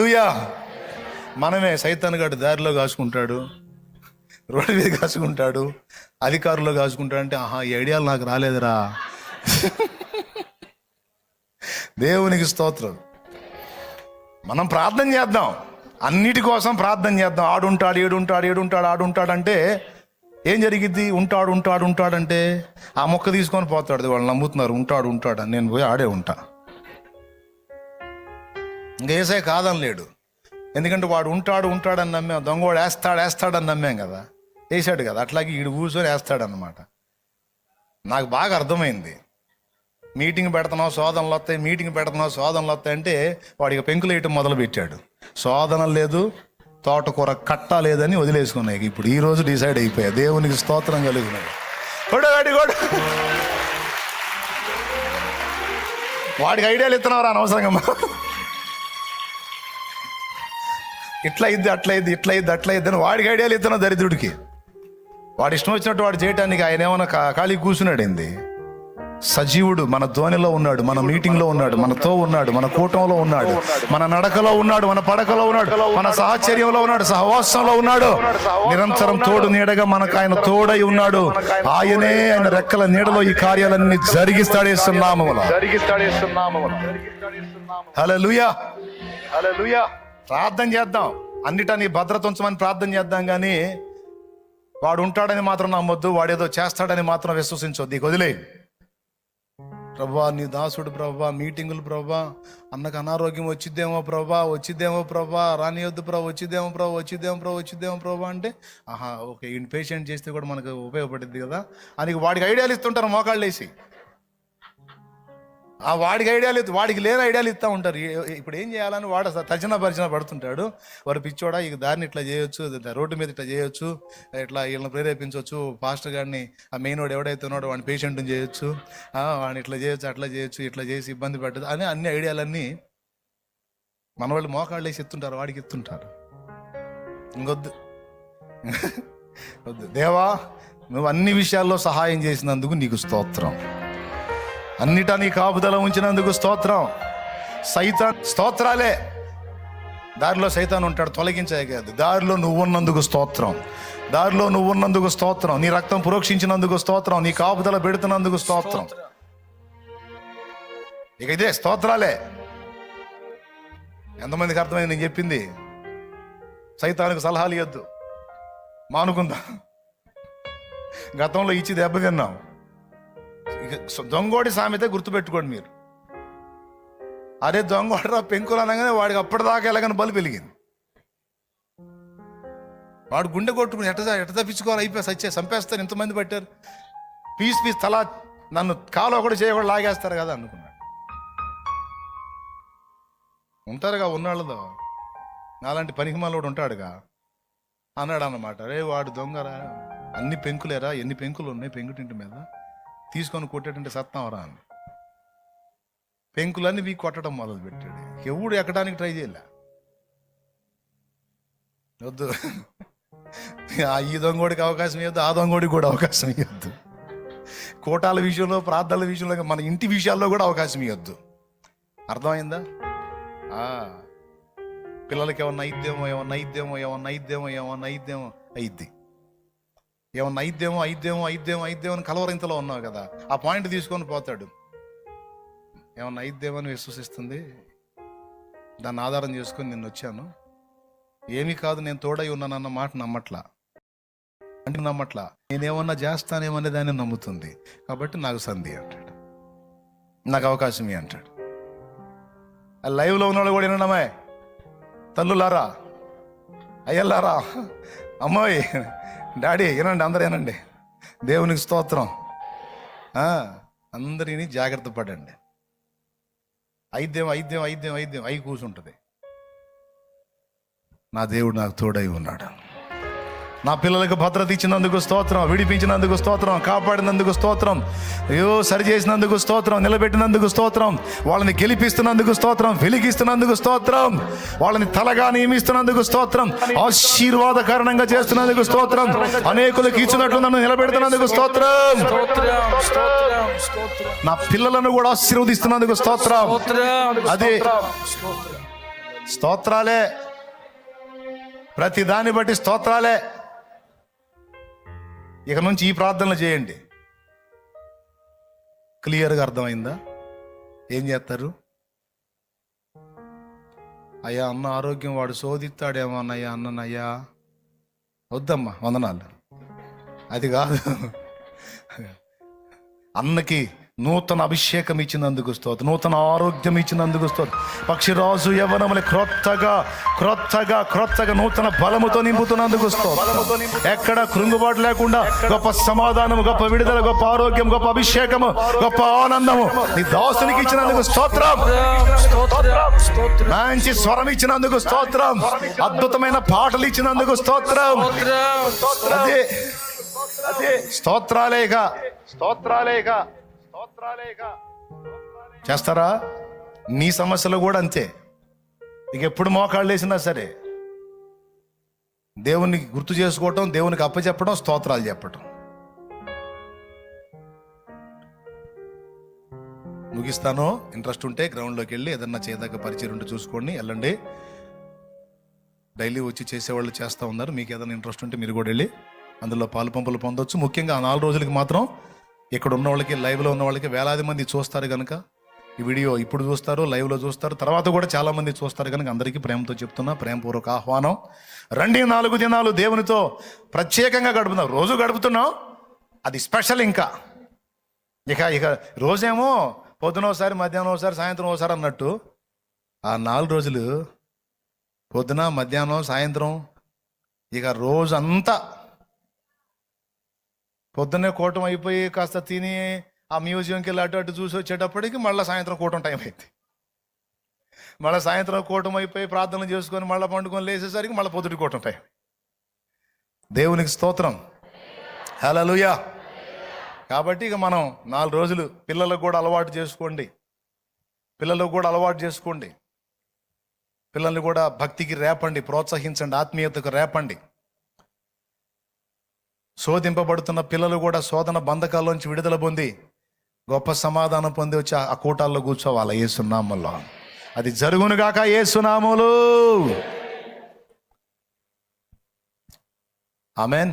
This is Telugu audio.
హల్లెలూయా. మనమే సైతాన్ గడు దారిలో కాసుకుంటాడు రోడ్డు మీద కాసుకుంటాడు అధికారులు కాసుకుంటాడు అంటే ఆహా ఈ ఐడియాలు నాకు రాలేదురా. దేవునికి స్తోత్రం. మనం ప్రార్థన చేద్దాం. అన్నిటి కోసం ప్రార్థన చేద్దాం. ఆడుంటాడు ఏడుంటాడు ఏడుంటాడు ఆడుంటాడు అంటే ఏం జరిగిద్ది? ఉంటాడు ఉంటాడు ఉంటాడంటే ఆ మొక్క తీసుకొని పోతాడు. వాళ్ళు నమ్ముతున్నారు ఉంటాడు ఉంటాడు అని. నేను పోయి ఆడే ఉంటా. ఇంకేసే కాదని లేడు ఎందుకంటే వాడు ఉంటాడు ఉంటాడని నమ్మాం దొంగవాడు వేస్తాడు వేస్తాడని నమ్మాం కదా. వేసాడు కదా అట్లాగే ఈడు కూర్చొని వేస్తాడనమాట నాకు బాగా అర్థమైంది. మీటింగ్ పెడుతున్నావు శోధనలు వస్తాయి మీటింగ్ పెడుతున్నావు శోధనలు వస్తాయి అంటే వాడికి పెంకులు వేయటం మొదలు పెట్టాడు శోధన లేదు తోటకూర కట్ట లేదని వదిలేసుకున్నాయి. ఇప్పుడు ఈ రోజు డిసైడ్ అయిపోయా. దేవునికి స్తోత్రం కలిగినాయి కొడు కొడు వాడికి ఐడియాలు ఇస్తున్నావు అనవసరంగా. ఇట్లా ఇద్ది అట్లా ఇద్ది ఇట్లా ఇద్ది అట్లా ఇద్ది అని వాడికి ఐడియాలు ఇస్తున్నావు దరిద్రుడికి. వాడు ఇష్టం వచ్చినట్టు వాడు చేయటానికి ఆయన ఏమైనా ఖాళీ కూర్చున్నాడు ఏంది? సజీవుడు మన ధ్వనిలో ఉన్నాడు మన మీటింగ్లో ఉన్నాడు మనతో ఉన్నాడు మన కూటంలో ఉన్నాడు మన నడకలో ఉన్నాడు మన పడకలో ఉన్నాడు మన సహచర్యంలో ఉన్నాడు సహవాసంలో ఉన్నాడు. నిరంతరం తోడు నీడగా మనకు ఆయన తోడై ఉన్నాడు. ఆయనే ఆయన రెక్కల నీడలో ఈ కార్యాలన్నీ జరిగిస్తాడేస్తున్నాము హల్లెలూయా. హల్లెలూయా. ప్రార్థన చేద్దాం. అన్నిటా నీ భద్రత ఉంచమని ప్రార్థన చేద్దాం కానీ వాడు ఉంటాడని మాత్రం నమ్మొద్దు వాడేదో చేస్తాడని మాత్రం విశ్వసించొద్దు. నీకు వదిలే ప్రభా నీ దాసుడు ప్రభా మీటింగులు ప్రభా అన్నకు అనారోగ్యం వచ్చిద్దేమో ప్రభా వచ్చిద్దేమో ప్రభా రానియొద్దు ప్రభా వచ్చిద్దేమో ప్రభా వచ్చిద్దేమో ప్రభా వచ్చిద్దేమో ప్రభా అంటే ఆహా ఓకే ఇన్ పేషెంట్ చేస్తే కూడా మనకు ఉపయోగపడుద్ది కదా అని వాడికి ఐడియాలు ఇస్తుంటారు మోకాళ్ళు వేసి ఆ వాడికి ఐడియాలు ఇస్తూ వాడికి లేని ఐడియాలు ఇస్తూ ఉంటారు. ఇప్పుడు ఏం చేయాలని వాడు అసలు తర్జన పరిచన పడుతుంటాడు. వాడు పిచ్చోడా ఇక దారిని ఇట్లా చేయొచ్చు రోడ్డు మీద ఇట్లా చేయొచ్చు ఇట్లా వీళ్ళని ప్రేరేపించవచ్చు పాస్టర్ గారిని ఆ మెయిన్ వాడు ఎవడైతే ఉన్నాడో వాడిని పేషెంట్ని చేయొచ్చు వాడిని ఇట్లా చేయొచ్చు అట్లా చేయొచ్చు ఇట్లా చేసి ఇబ్బంది పెట్టదు అని అన్ని ఐడియాలన్నీ మన వాళ్ళు మోకాళ్ళు వేసి ఎత్తుంటారు వాడికి ఎత్తుంటారు. ఇంకొద్దు. వద్దు. దేవా నువ్వు అన్ని విషయాల్లో సహాయం చేసినందుకు నీకు స్తోత్రం. అన్నిటా నీ కాపుదల ఉంచినందుకు స్తోత్రం. సైతాన్ స్తోత్రాలే. దారిలో సైతాన్ ఉంటాడు తొలగించే దారిలో నువ్వున్నందుకు స్తోత్రం. దారిలో నువ్వున్నందుకు స్తోత్రం. నీ రక్తం పురోక్షించినందుకు స్తోత్రం. నీ కాపుదల పెడుతున్నందుకు స్తోత్రం. ఇక ఇదే స్తోత్రాలే. ఎంతమందికి అర్థమైంది నేను చెప్పింది? సైతానికి సలహాలు ఇవ్వద్దు మానుకుందా. గతంలో ఇచ్చి దెబ్బతిన్నాం తిన్నావు దొంగోడి సామెత గుర్తుపెట్టుకోండి మీరు. అరే దొంగోడరా పెంకులు అనగానే వాడికి అప్పటిదాకా ఎలాగని బలు పెరిగింది వాడు గుండె కొట్టుకుని ఎట్ట ఎట్ట తప్పించుకోవాలి అయిపోయి సచ్చే చంపేస్తారు ఎంతమంది పట్టారు. పీస్ పీస్ తలా నన్ను కాలు ఒకటి చేయకుండా లాగేస్తారు కదా అనుకున్నాడు. ఉంటారుగా ఉన్నాళ్ళదో నాలాంటి పనికిమాలోడు ఉంటాడుగా. అన్నాడు అన్నమాట రే వాడు దొంగరా. అన్ని పెంకులేరా? ఎన్ని పెంకులు ఉన్నాయి పెంకుటింటి మీద? తీసుకొని కొట్టేటంటే సత్తావరా అని. పెంకులన్నీ వీ కొట్టడం మొదలు పెట్టాడు ఎవడు ఎక్కడానికి ట్రై చేయలే. వద్దు. ఆ ఈ దొంగోడికి అవకాశం ఇవ్వద్దు ఆ దొంగోడికి కూడా అవకాశం ఇవ్వద్దు. కోటాల విషయంలో ప్రార్థనల విషయంలో మన ఇంటి విషయాల్లో కూడా అవకాశం ఇవ్వద్దు. అర్థమైందా? పిల్లలకి ఏమన్నా నైద్యమో ఏమన్నా నైద్యమో ఏమన్నా నైద్యమో ఏమన్నా నైద్యమో అయిద్ది ఏమన్నా అయిద్దేమో అయిద్దేమో అయిద్దేమో అయిద్దేమో అని కలవరింతలో ఉన్నావు కదా. ఆ పాయింట్ తీసుకొని పోతాడు. ఏమన్నా అయిద్దేమో అని విశ్వసిస్తుంది. దాన్ని ఆధారం చేసుకొని నిన్ను వచ్చాను. ఏమీ కాదు నేను తోడై ఉన్నానన్న మాట నమ్మట్లా. అంటే నమ్మట్లా. నేనేమన్నా చేస్తానేమనే దాన్ని నమ్ముతుంది. కాబట్టి నాకు సంధి అంటాడు. నాకు అవకాశం అంటాడు. ఆ లైవ్లో ఉన్నవాళ్ళు కూడా వినడమే తల్లులారా అయ్యల్లారా అమ్మాయి డాడీ వినండి అందరూ వినండి. దేవునికి స్తోత్రం. అందరిని అందరినీ జాగ్రత్త పడండి. ఐద్యం ఐద్యం ఐద్యం ఐద్యం అయి కూర్చుంటుంది నా దేవుడు నాకు తోడై ఉన్నాడు. నా పిల్లలకు భద్రత ఇచ్చినందుకు స్తోత్రం విడిపించినందుకు స్తోత్రం కాపాడినందుకు స్తోత్రం. అయ్యో సరి చేసినందుకు స్తోత్రం నిలబెట్టినందుకు స్తోత్రం. వాళ్ళని గెలిపిస్తున్నందుకు స్తోత్రం వెలిగిస్తున్నందుకు స్తోత్రం. వాళ్ళని తలగా నియమిస్తున్నందుకు స్తోత్రం. ఆశీర్వాదకరణంగా చేస్తున్నందుకు స్తోత్రం. అనేకులకు ఇచ్చినట్లు నన్ను నిలబెడుతున్నందుకు స్తోత్రం. నా పిల్లలను కూడా ఆశీర్వదిస్తున్నందుకు స్తోత్రం. అదే స్తోత్రాలే. ప్రతి దాన్ని బట్టి స్తోత్రాలే. ఇక నుంచి ఈ ప్రార్థనలు చేయండి. క్లియర్గా అర్థమైందా? ఏం చేస్తారు? అయ్యా అన్న ఆరోగ్యం వాడు శోధిస్తాడేమో అన్నయ్యా అన్ననయ్యా. వద్దమ్మా వందనాలు. అది కాదు. అన్నకి నూతన అభిషేకం ఇచ్చినందుకు స్తోత్రం. నూతన ఆరోగ్యం ఇచ్చినందుకు స్తోత్రం. పక్షిరాజు యవనములు క్రొత్తగా క్రొత్తగా క్రొత్తగా నూతన బలముతో నింపుతున్నందుకు స్తోత్రం. ఎక్కడ కృంగుబాటు లేకుండా గొప్ప సమాధానం గొప్ప విడుదల గొప్ప ఆరోగ్యం గొప్ప అభిషేకము గొప్ప ఆనందము నీ దాసునికి ఇచ్చినందుకు స్తోత్రం. మంచి స్వరం ఇచ్చినందుకు స్తోత్రం. అద్భుతమైన పాటలు ఇచ్చినందుకు స్తోత్రం. స్తోత్రం. అదే అదే. స్తోత్రాలేక స్తోత్రాలేక స్తోత్రాలేక చేస్తారా? నీ సమస్యలు కూడా అంతే. ఇక ఎప్పుడు మోకాళ్ళు వేసినా సరే దేవునికి గుర్తు చేసుకోవటం దేవునికి అప్పచెప్పడం స్తోత్రాలు చెప్పటం. ముగిస్తాను. ఇంట్రెస్ట్ ఉంటే గ్రౌండ్లోకి వెళ్ళి ఏదన్నా చేయదగ్గ పరిచయం ఉంటే చూసుకోండి వెళ్ళండి. డైలీ వచ్చి చేసేవాళ్ళు చేస్తూ ఉన్నారు. మీకు ఏదైనా ఇంట్రెస్ట్ ఉంటే మీరు కూడా వెళ్ళి అందులో పాలు పంపులు పొందొచ్చు. ముఖ్యంగా ఆ నాలుగు రోజులకి మాత్రం ఇక్కడ ఉన్న వాళ్ళకి లైవ్లో ఉన్న వాళ్ళకి వేలాది మంది చూస్తారు కనుక ఈ వీడియో ఇప్పుడు చూస్తారు లైవ్లో చూస్తారు తర్వాత కూడా చాలామంది చూస్తారు కనుక అందరికీ ప్రేమతో చెప్తున్నా ప్రేమపూర్వక ఆహ్వానం. రెండు నాలుగు దినాలు దేవునితో ప్రత్యేకంగా గడుపుతున్నాం రోజు గడుపుతున్నాం అది స్పెషల్ ఇంకా. ఇక ఇక రోజేమో పొద్దున ఒకసారి మధ్యాహ్నం ఒకసారి సాయంత్రం ఒకసారి అన్నట్టు ఆ నాలుగు రోజులు పొద్దున మధ్యాహ్నం సాయంత్రం ఇక రోజంతా పొద్దున్నే కూటం అయిపోయి కాస్త తిని ఆ మ్యూజియంకి వెళ్ళి అటు అటు చూసి వచ్చేటప్పటికి మళ్ళీ సాయంత్రం కూటం టైం అయింది. మళ్ళీ సాయంత్రం కూటం అయిపోయి ప్రార్థన చేసుకొని మళ్ళీ పండుకొని లేచేసరికి మళ్ళీ పొద్దుటి కూటం టైం దేవునికి స్తోత్రం. హలలుయా కాబట్టి ఇక మనం నాలుగు రోజులు పిల్లలకు కూడా అలవాటు చేసుకోండి. పిల్లలకు కూడా అలవాటు చేసుకోండి. పిల్లల్ని కూడా భక్తికి రేపండి ప్రోత్సహించండి ఆత్మీయతకు రేపండి. శోధింపబడుతున్న పిల్లలు కూడా శోధన బంధకాల్లోంచి విడుదల పొంది గొప్ప సమాధానం పొంది వచ్చి ఆ కూటాల్లో కూర్చోవాలి. ఏ సున్నాములో అది జరుగునుగాక ఏ సునాములు ఆమెన్.